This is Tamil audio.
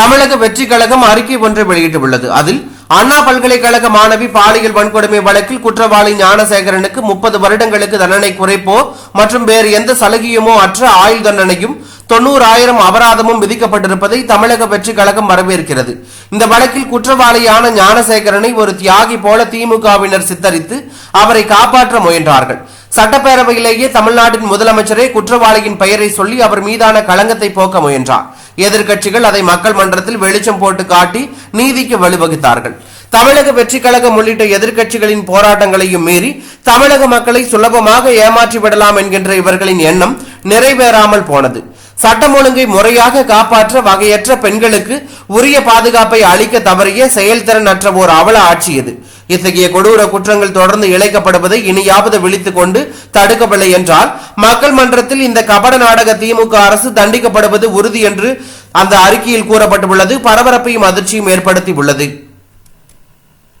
தமிழக வெற்றி கழகம் அறிக்கை ஒன்றை வெளியிட்டுள்ளது. அதில் அண்ணா பல்கலைக்கழக மாணவி பாலியல் வன்கொடுமை வழக்கில் குற்றவாளி ஞானசேகரனுக்கு முப்பது வருடங்களுக்கு தண்டனை குறைப்போ மற்றும் வேறு எந்த சலுகையுமோ அற்ற ஆயுள் தண்டனையும் தொண்ணூறாயிரம் அபராதமும் விதிக்கப்பட்டிருப்பதை தமிழக வெற்றி கழகம் வரவேற்கிறது. இந்த வழக்கில் குற்றவாளியான ஞானசேகரனை ஒரு தியாகி போல திமுகவினர் சித்தரித்து அவரை காப்பாற்ற முயன்றார்கள். சட்டப்பேரவையிலேயே தமிழ்நாட்டின் முதலமைச்சரே குற்றவாளியின் பெயரை சொல்லி அவர் மீதான களங்கத்தை போக்க முயன்றார். எதிர்க்கட்சிகள் அதை மக்கள் மன்றத்தில் வெளிச்சம் போட்டு காட்டி நீதிக்கு வழிவகுத்தார்கள். தமிழக வெற்றி கழகம் உள்ளிட்ட எதிர்க்கட்சிகளின் போராட்டங்களையும் மீறி தமிழக மக்களை சுலபமாக ஏமாற்றி விடலாம் என்கின்ற இவர்களின் எண்ணம் நிறைவேறாமல் போனது. சட்டம் ஒழுங்கை முறையாக காப்பாற்ற வகையற்ற பெண்களுக்கு உரிய பாதுகாப்பை அளிக்க தவறிய செயல்திறன் அற்ற ஓர் அவல ஆட்சி இது இத்தகைய கொடூர குற்றங்கள் தொடர்ந்து இழைக்கப்படுவதை இனியாவது விழித்துக் கொண்டு தடுக்கவில்லை என்றால் மக்கள் மன்றத்தில் இந்த கபட நாடக திமுக அரசு தண்டிக்கப்படுவது உறுதி என்று அந்த அறிக்கையில் கூறப்பட்டுள்ளது. பரபரப்பையும் அதிர்ச்சியும் ஏற்படுத்தி உள்ளது